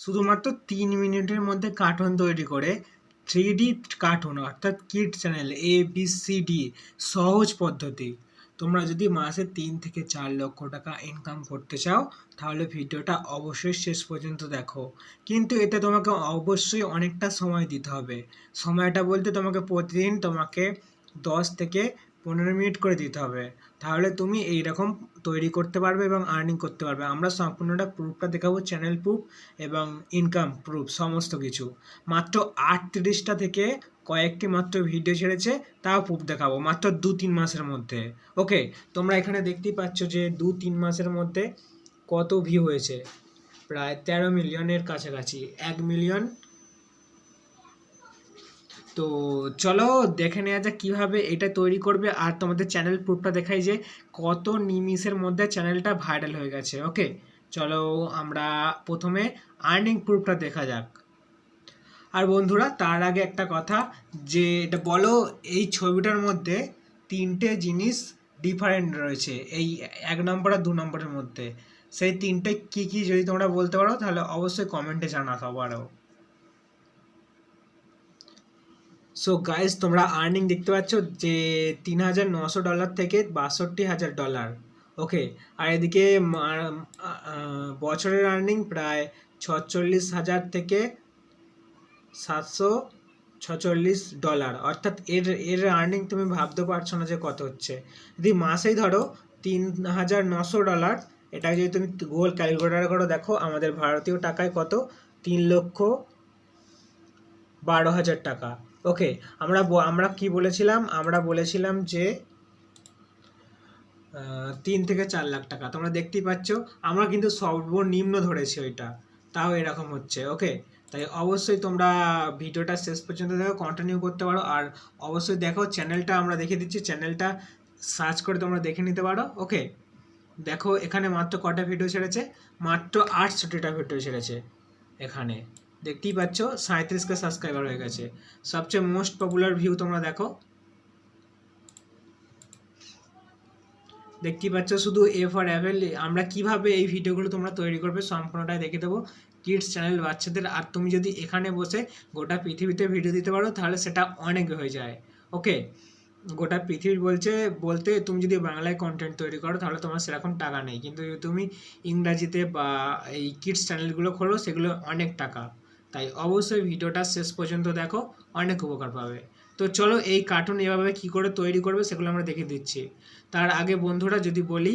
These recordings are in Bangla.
শুধুমাত্র তিন মিনিটের মধ্যে কার্টুন তৈরি করে থ্রি ডি কার্টুন অর্থাৎ kid channel A B C D সহজ পদ্ধতি। তোমরা যদি মাসে তিন থেকে চার লক্ষ টাকা ইনকাম করতে চাও, তাহলে ভিডিওটা অবশ্যই শেষ পর্যন্ত দেখো। কিন্তু এতে তোমাকে অবশ্যই অনেকটা সময় দিতে হবে। সময়টা বলতে তোমাকে প্রতিদিন তোমাকে দশ থেকে পনেরো মিনিট করে দিতে হবে। তাহলে তুমি এই রকম তৈরি করতে পারবে এবং আর্নিং করতে পারবে। আমরা সম্পূর্ণটা প্রুফটা দেখাবো চ্যানেল প্রুফ এবং ইনকাম প্রুফ সমস্ত কিছু। মাত্র আটত্রিশটা থেকে কয়েকটি মাত্র ভিডিও ছেড়েছে, তাও প্রুফ দেখাবো। মাত্র দু তিন মাসের মধ্যে। ওকে তোমরা এখানে দেখতেই পাচ্ছ যে দু তিন মাসের মধ্যে কত ভিউ হয়েছে। প্রায় তেরো মিলিয়নের কাছাকাছি। এক মিলিয়ন তো চলো দেখে নেওয়া যাক কীভাবে এটা তৈরি করবে। আর তোমাদের চ্যানেল প্রুফটা দেখাই যে কত নিমিষের মধ্যে চ্যানেলটা ভাইরাল হয়ে গেছে ওকে চলো আমরা প্রথমে আর্নিং প্রুফটা দেখা যাক। আর বন্ধুরা, তার আগে একটা কথা, যে এটা বলো, এই ছবিটার মধ্যে তিনটে জিনিস ডিফারেন্ট রয়েছে, এই এক নম্বর আর দু নম্বরের মধ্যে। সেই তিনটে কি কি যদি তোমরা বলতে পারো, তাহলে অবশ্যই কমেন্টে জানা সবারও সো গাইস তোমরা আর্নিং দেখতে পাচ্ছ যে তিন হাজার নশো ডলার থেকে বাষট্টি হাজার ডলার ওকে আর এদিকে বছরের আর্নিং প্রায় ছচল্লিশ হাজার থেকে সাতশো ছচল্লিশ ডলার অর্থাৎ এর এর আর্নিং তুমি ভাবতে পারছ না যে কত হচ্ছে। যদি মাসেই ধরো তিন হাজার নশো ডলার এটা যদি তুমি গোল ক্যালকুলেটার করে, দেখো আমাদের ভারতীয় টাকায় কত? তিন লক্ষ বারো হাজার টাকা। ওকে, আমরা আমরা কি বলেছিলাম? আমরা বলেছিলাম যে তিন থেকে চার লাখ টাকা। তোমরা দেখতেই পাচ্ছ, আমরা কিন্তু সর্বনিম্ন ধরেছি ওইটা। তাও এরকম হচ্ছে, ওকে? তাই অবশ্যই তোমরা ভিডিওটা শেষ পর্যন্ত দেখো কন্টিনিউ করতে পারো। আর অবশ্যই দেখো চ্যানেলটা আমরা দেখে দিচ্ছি। চ্যানেলটা সার্চ করে তোমরা দেখে নিতে পারো, ওকে? দেখো, এখানে মাত্র কটা ভিডিও ছেড়েছে? মাত্র আটষট্টিটা ভিডিও ছেড়েছে এখানে। দেখতেই পাচ্ছ সাঁত্রিশকে সাবস্ক্রাইবার হয়ে গেছে। সবচেয়ে মোস্ট পপুলার ভিউ তোমরা দেখো। দেখতেই পাচ্ছ, শুধু এ ফর অ্যাপেল আমরা কীভাবে এই ভিডিওগুলো তোমরা তৈরি করবে সম্পূর্ণটাই দেখে দেবো। কিডস চ্যানেল বাচ্চাদের, আর তুমি যদি এখানে বসে গোটা পৃথিবীতে ভিডিও দিতে পারো, তাহলে সেটা অনেক হয়ে যায়। ওকে গোটা পৃথিবী বলছে, বলতে তুমি যদি বাংলায় কন্টেন্ট তৈরি করো, তাহলে তোমার সেরকম টাকা নেই। কিন্তু তুমি ইংরাজিতে বা এই কিডস চ্যানেলগুলো খোলো, সেগুলো অনেক টাকা। তাই অবশ্যই ভিডিওটা শেষ পর্যন্ত দেখো, অনেক উপকার পাবে। তো চলো এই কার্টুন এভাবে কি করে তৈরি করবে সেগুলো আমরা দেখে দিচ্ছি। তার আগে বন্ধুরা যদি বলি,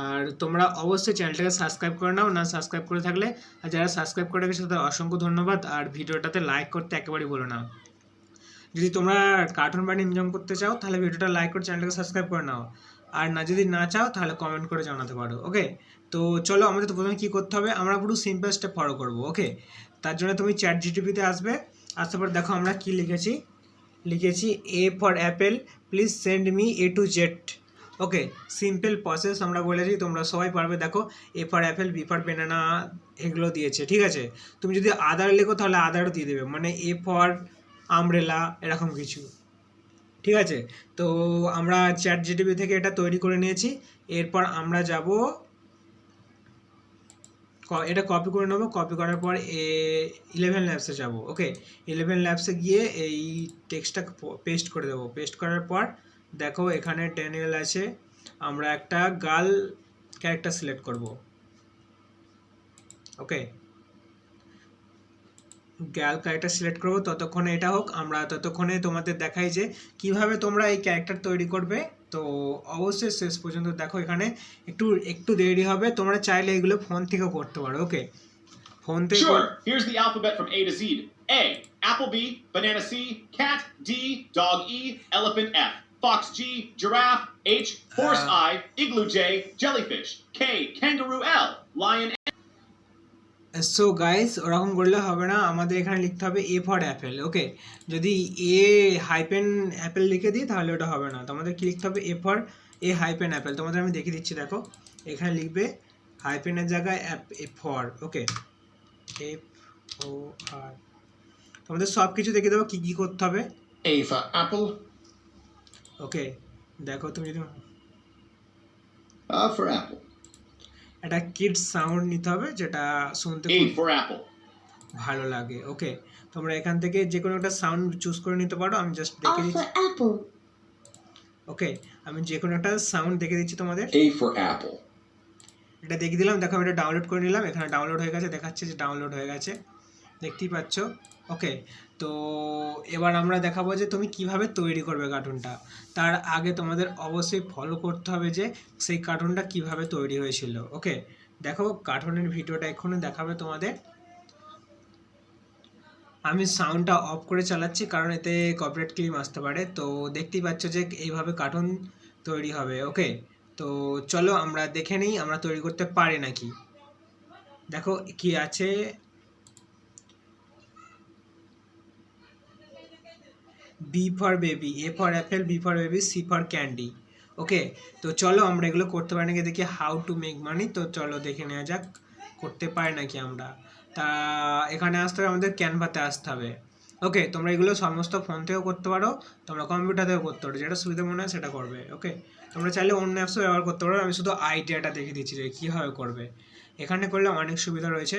আর তোমরা অবশ্যই চ্যানেলটাকে সাবস্ক্রাইব করে নাও, না সাবস্ক্রাইব করে থাকলে, আর যারা সাবস্ক্রাইব করে রেখেছো তাদের অসংখ্য ধন্যবাদ, আর ভিডিওটাতে লাইক করতে একেবারেই বলো না। যদি তোমরা কার্টুন বানিয়ে ইনকাম করতে চাও, তাহলে ভিডিওটা লাইক করে চ্যানেলটাকে সাবস্ক্রাইব করে নাও। আর না যদি না চাও, তাহলে কমেন্ট করে জানাতে পারো ওকে তো চলো আমাদের তো প্রথমে কী করতে হবে, আমরা পুরো সিম্পল স্টেপ ফলো করব ওকে তার জন্য তুমি চ্যাট জিটিপিতে আসবে। আসার পর দেখো আমরা কি লিখেছি? লিখেছি A for apple please send me A to Z okay simple process আমরা বলেছি, তোমরা সবাই পারবে। দেখো A for apple B for banana এগুলো দিয়েছে, ঠিক আছে? তুমি যদি আদার লেখো, তাহলে আদারও দিয়ে দেবে। মানে এ ফর আমব্রেলা এরকম কিছু। ঠিক আছে? তো আমরা চ্যাট জিটিভি থেকে এটা তৈরি করে নিয়েছি। এরপর আমরা যাব এটা কপি করে নেব কপি করার পর ইলেভেন ল্যাবসে যাব ওকে ইলেভেন ল্যাবসে গিয়ে এই টেক্সটটা পেস্ট করে দেবো। পেস্ট করার পর দেখো এখানে টেনেল আছে, আমরা একটা গার্ল ক্যারেক্টার সিলেক্ট করব ওকে গ্যাল ক্যারেক্টার সিলেক্ট করব, ততক্ষণে এটা হোক, আমরা ততক্ষণে তোমাদের দেখাই যে কীভাবে তোমরা এই ক্যারেক্টার তৈরি করবে। তো অবশ্যই শেষ পর্যন্ত দেখো এখানে একটু একটু দেরি হবে তোমরা চাইলে এগুলো ফোন থেকেও করতে পারো ওকে ফোন থেকে Sure, here's the alphabet from A to Z. A, Applebee, Banana C, Cat, D, Dog E, Elephant F, Fox G, Giraffe, H, Horse Uh. I, Igloo J, Jellyfish, K, Kangaroo L, Lion so guys ওরকম করলে হবে না। আমাদের এখানে লিখতে হবে এ ফর অ্যাপেল ওকে যদি এ হাইপেন অ্যাপেল লিখে দিই তাহলে ওটা হবে না। তোমাদের কি লিখতে হবে? A for A hyphen apple তোমাদের আমি দেখিয়ে দিচ্ছি দেখো। এখানে লিখবে হাইপেনের জায়গায় app A for okay F O R তোমাদের সব কিছু দেখে দেবো কী কী করতে হবে? A for apple, ওকে দেখো তুমি যদি apple, একটা কিডস সাউন্ড নিতে হবে যেটা শুনতে ভালো লাগে ওকে তোমরা এখান থেকে যে কোনো একটা সাউন্ড চুজ করে নিতে পারো আমি জাস্ট দেখে দিচ্ছি। ওকে আমি যে কোনো একটা সাউন্ড দেখে দিচ্ছি তোমাদের। A for apple. এটা দেখিয়ে দিলাম দেখো আমি এটা ডাউনলোড করে নিলাম এখানে ডাউনলোড হয়ে গেছে দেখাচ্ছে যে ডাউনলোড হয়ে গেছে। দেখতেই পাচ্ছ ওকে তো এবার আমরা দেখাবো যে তুমি কীভাবে তৈরি করবে কার্টুনটা তার আগে তোমাদের অবশ্যই ফলো করতে হবে যে সেই কার্টুনটা কীভাবে তৈরি হয়েছিল ওকে দেখো কার্টুনের ভিডিওটা এক্ষুনি দেখাবে তোমাদের। আমি সাউন্ডটা অফ করে চালাচ্ছি, কারণ এতে কপিরাইট ক্লিম আসতে পারে। তো দেখতেই পাচ্ছ যে এইভাবে কার্টুন তৈরি হবে ওকে তো চলো আমরা দেখে নিই, আমরা তৈরি করতে পারি নাকি? দেখো, কি আছে? B for baby A for apple B for baby C for candy okay তো চলো আমরা এগুলো করতে পারি নাকি? দেখি হাউ টু মেক মানি তো চলো দেখে নেওয়া যাক, করতে পারি নাকি আমরা? তা এখানে আসতে হবে, আমাদের ক্যানভাতে আসতে হবে। ওকে তোমরা এগুলো সমস্ত ফোন থেকেও করতে পারো, তোমরা কম্পিউটার থেকেও করতে পারো, যেটা সুবিধা মনে হয় সেটা করবে ওকে তোমরা চাইলে অন্য অ্যাপসও ব্যবহার করতে পারো। আমি শুধু আইডিয়াটা দেখে দিচ্ছি যে কীভাবে করবে। এখানে করলে অনেক সুবিধা রয়েছে।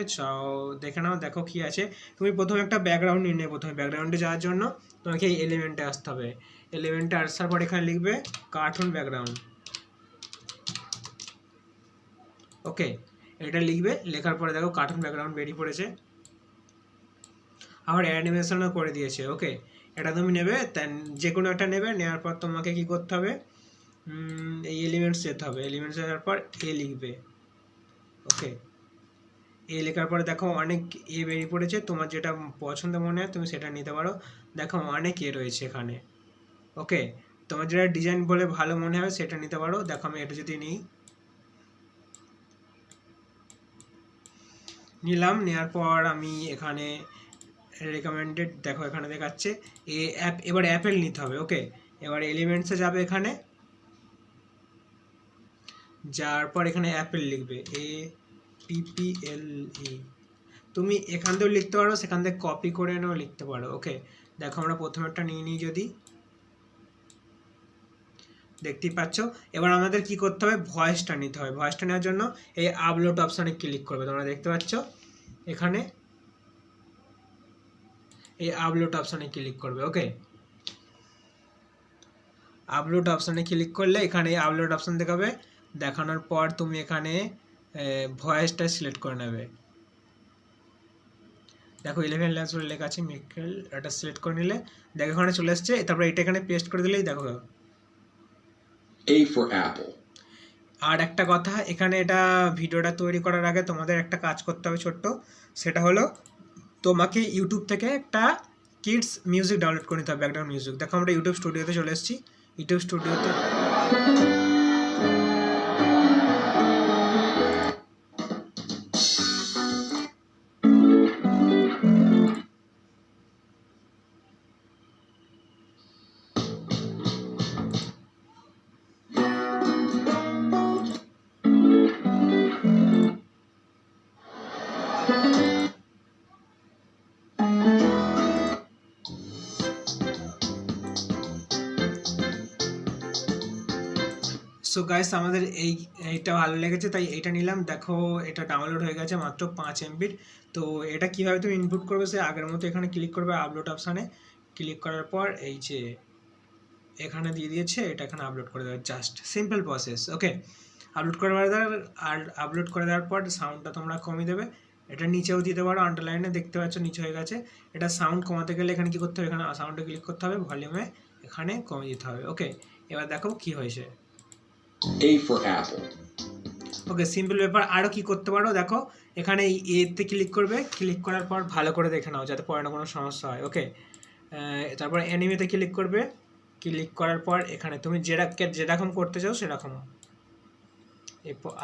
দেখে নাও, দেখো কী আছে। তুমি প্রথমে একটা ব্যাকগ্রাউন্ড নিয়ে নেবে প্রথমে। ব্যাকগ্রাউন্ডে যাওয়ার জন্য তোমাকে এই এলিমেন্টে আসতে হবে। এলিমেন্টে আসার পর এখানে লিখবে কার্টুন ব্যাকগ্রাউন্ড ওকে এটা লিখবে। লেখার পরে দেখো কার্টুন ব্যাকগ্রাউন্ড বেরিয়ে পড়েছে। আবার অ্যানিমেশনও করে দিয়েছে। ওকে এটা তুমি নেবে যে কোনো একটা নেবে। নেওয়ার পর তোমাকে কি করতে হবে? এই এলিমেন্টস যেতে হবে। এলিমেন্টস যাওয়ার পর এ লিখবে। ওকে এ লেখার পরে দেখো অনেক এ বেরিয়ে পড়েছে। তোমার যেটা পছন্দ মনে হয় তুমি সেটা নিতে পারো। দেখো অনেক এ রয়েছে এখানে। ওকে তোমার যেটা ডিজাইন বলে ভালো মনে হয় সেটা নিতে পারো। দেখো আমি এটা যদি নিই। নিলাম। নেওয়ার পর আমি এখানে রেকমেন্ডেড দেখো এখানে দেখাচ্ছে। এ অ্যাপ এবার অ্যাপেল নিতে হবে। ওকে এবার এলিমেন্টসে যাবে এখানে। যার পর এখানে অ্যাপেল লিখবে এ পিপিএল ই তুমি এখান থেকেও লিখতে পারো, সেখান থেকে কপি করে এনেও লিখতে পারো ওকে দেখো আমরা প্রথমেরটা নিয়ে নিই যদি। দেখতেই পাচ্ছ? এবার আমাদের কি করতে হবে? ভয়েসটা নিতে হবে। ভয়েসটা নেওয়ার জন্য এই আপলোড অপশানে ক্লিক করবে, তোমরা দেখতে পাচ্ছ? এখানে এই আপলোড অপশানে ক্লিক করবে ওকে আপলোড অপশানে ক্লিক করলে এখানে আপলোড অপশান দেখাবে দেখানোর পর তুমি এখানে ভয়েসটা সিলেক্ট করে নেবে। দেখো ইলেভেন ল্যান্স বলে লেখা আছে মিকেল এটা সিলেক্ট করে নিলে দেখো এখানে চলে এসছে তারপরে এটা এখানে পেস্ট করে দিলেই দেখো। A for apple. আর একটা কথা এখানে এটা ভিডিওটা তৈরি করার আগে তোমাদের একটা কাজ করতে হবে ছোট্ট সেটা হলো তোমাকে ইউটিউব থেকে একটা কিডস মিউজিক ডাউনলোড করে নিতে হবে ব্যাকগ্রাউন্ড মিউজিক দেখো আমরা ইউটিউব স্টুডিওতে চলে এসেছি। ইউটিউব স্টুডিওতে সো গাইস আমাদের এই, এইটা ভালো লেগেছে, তাই এটা নিলাম। দেখো, এটা ডাউনলোড হয়ে গেছে মাত্র পাঁচ এমবির তো এটা কীভাবে তুমি ইনপুট করবে, সে আগের মতো এখানে ক্লিক করবে আপলোড অপশানে ক্লিক করার পর এই যে এখানে দিয়ে দিয়েছে, এটা এখানে আপলোড করে দেবে। Just simple process okay upload করে দেওয়ার আর আপলোড করে দেওয়ার পর সাউন্ডটা তোমরা কমিয়ে দেবে। এটা নিচেও দিতে পারো আন্ডারলাইনে দেখতে পাচ্ছ নিচে হয়ে গেছে। এটা সাউন্ড কমাতে গেলে এখানে কি করতে হবে? এখানে সাউন্ডে ক্লিক করতে হবে ভলিউমে এখানে কমিয়ে দিতে হবে ওকে এবার দেখো কি হয়েছে। A for apple. Okay simple ব্যাপার আরও কি করতে পারো? দেখো এখানে এই এতে ক্লিক করবে ক্লিক করার পর ভালো করে দেখে নাও যাতে পরে না কোনো সমস্যা হয় ওকে তারপর অ্যানিমেতে ক্লিক করবে ক্লিক করার পর এখানে তুমি যেটা যেরকম করতে চাও সেরকম।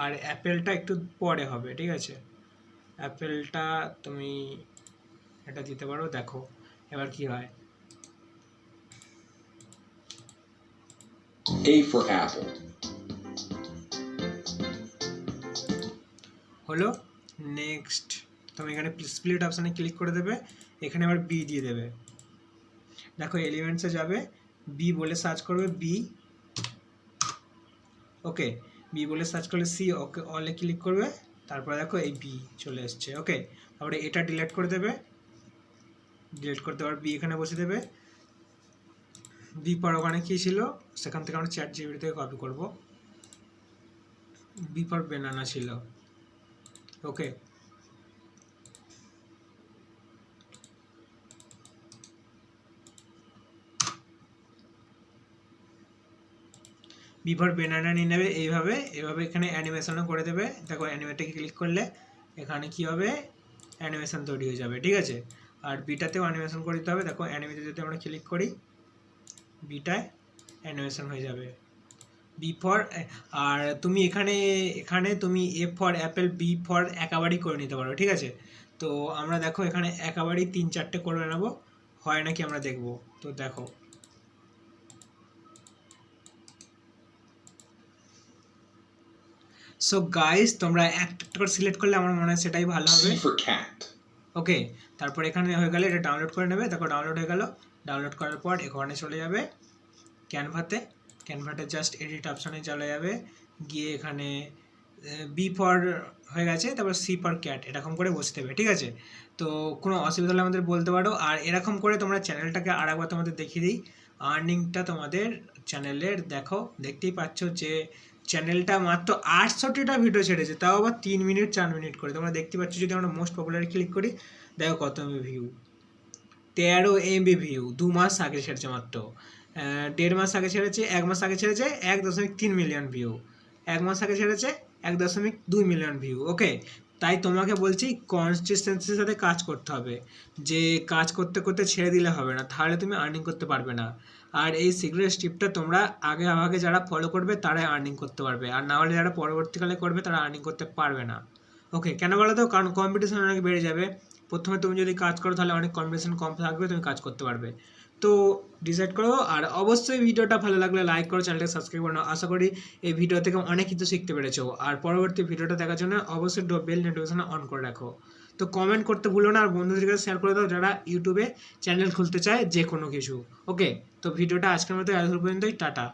আর অ্যাপেলটা একটু পরে হবে ঠিক আছে? অ্যাপেলটা তুমি এটা দিতে পারো দেখো এবার কি হয়? A for apple. হলো নেক্সট তুমি এখানে স্প্লিট অপশানে ক্লিক করে দেবে, এখানে আবার বি দিয়ে দেবে। দেখো এলিমেন্টসে যাবে বি বলে সার্চ করবে বি ওকে বি বলে সার্চ করলে সি ওকে অলে ক্লিক করবে, তারপরে দেখো এই বি চলে এসছে ওকে তারপরে এটা ডিলিট করে দেবে ডিলিট করতে পারবে বি এখানে বসে দেবে। বি পর ওখানে কী ছিল? সেখান থেকে আমরা চ্যাট জিবি থেকে কপি করব। বি পর বেনানা ছিল। ওকে বিফোর বেনানা নিয়ে নেবে, এইভাবে, এভাবে এখানে অ্যানিমেশনও করে দেবে। দেখো অ্যানিমেটে ক্লিক করলে এখানে কি হবে? অ্যানিমেশন তৈরি হয়ে যাবে, ঠিক আছে? আর বিটাতেও অ্যানিমেশন করে দিতে হবে। দেখো অ্যানিমেতে যদি আমরা ক্লিক করি, বিটায় অ্যানিমেশন হয়ে যাবে। বি ফর আর তুমি এখানে এখানে তুমি A for apple B for একাবারই করে নিতে পারো ঠিক আছে? তো আমরা দেখো এখানে একাবারই তিন চারটে করে নেব হয় নাকি আমরা দেখব? তো দেখো। সো গাইস তোমরা একটা করে সিলেক্ট করলে আমার মনে হয় সেটাই ভালো হবে। ওকে তারপর এখানে হয়ে গেলে এটা ডাউনলোড করে নেবে। দেখো ডাউনলোড হয়ে গেল। ডাউনলোড করার পর এখানে চলে যাবে। ক্যানভাতে ক্যানভাতে জাস্ট এডিট অপশানে চলে যাবে। গিয়ে এখানে বি ফর হয়ে গেছে, তারপর সি ফর ক্যাট এরকম করে বসতে হবে, ঠিক আছে? তো কোনো অসুবিধা হলে আমাদের বলতে পারো। আর এরকম করে তোমরা চ্যানেলটাকে আর একবার তোমাদের দেখিয়ে দিই। আর্নিংটা তোমাদের চ্যানেলের দেখো, দেখতেই পাচ্ছ যে চ্যানেলটা মাত্র আটষট্টিটা ভিডিও ছেড়েছে, তাও আবার তিন মিনিট চার মিনিট করে। তোমরা দেখতে পাচ্ছ যদি আমরা মোস্ট পপুলার ক্লিক করি, দেখো কত এমবি ভিউ তেরো এমবি ভিউ দু মাস আগে ছেড়েছে মাত্র। দেড় মাস আগে ছেড়েছে, এক মাস আগে ছেড়েছে, এক দশমিক তিন মিলিয়ন ভিউ এক মাস আগে ছেড়েছে, এক দশমিক দুই মিলিয়ন ভিউ ওকে তাই তোমাকে বলছি কনসিস্টেন্সির সাথে কাজ করতে হবে। যে কাজ করতে করতে ছেড়ে দিলে হবে না, তাহলে তুমি আর্নিং করতে পারবে না। আর এই সিক্রেট স্টিপটা তোমরা আগে আগে যারা ফলো করবে তারাই আর্নিং করতে পারবে। আর না হলে যারা পরবর্তীকালে করবে, তারা আর্নিং করতে পারবে না। ওকে কেন বলো তো? কারণ কম্পিটিশন অনেক বেড়ে যাবে। প্রথমে তুমি যদি কাজ করো, তাহলে অনেক কম্পিটিশন কম থাকবে, তুমি কাজ করতে পারবে। তো ডিসাইড করো। আর অবশ্যই ভিডিওটা ভালো লাগলে লাইক করো চ্যানেলটা সাবস্ক্রাইব করো। আশা করি এই ভিডিও থেকে অনেক কিছু শিখতে পেরেছ। আর পরবর্তী ভিডিওটা দেখার জন্য অবশ্যই বেল নোটিফিকেশন অন করে রাখো। তো কমেন্ট করতে ভুলো না। আর বন্ধুদের কাছে শেয়ার করে দাও যারা ইউটিউবে চ্যানেল খুলতে চায় যে কোনো কিছু। ওকে তো ভিডিওটা আজকের মতো এত পর্যন্তই টাটা।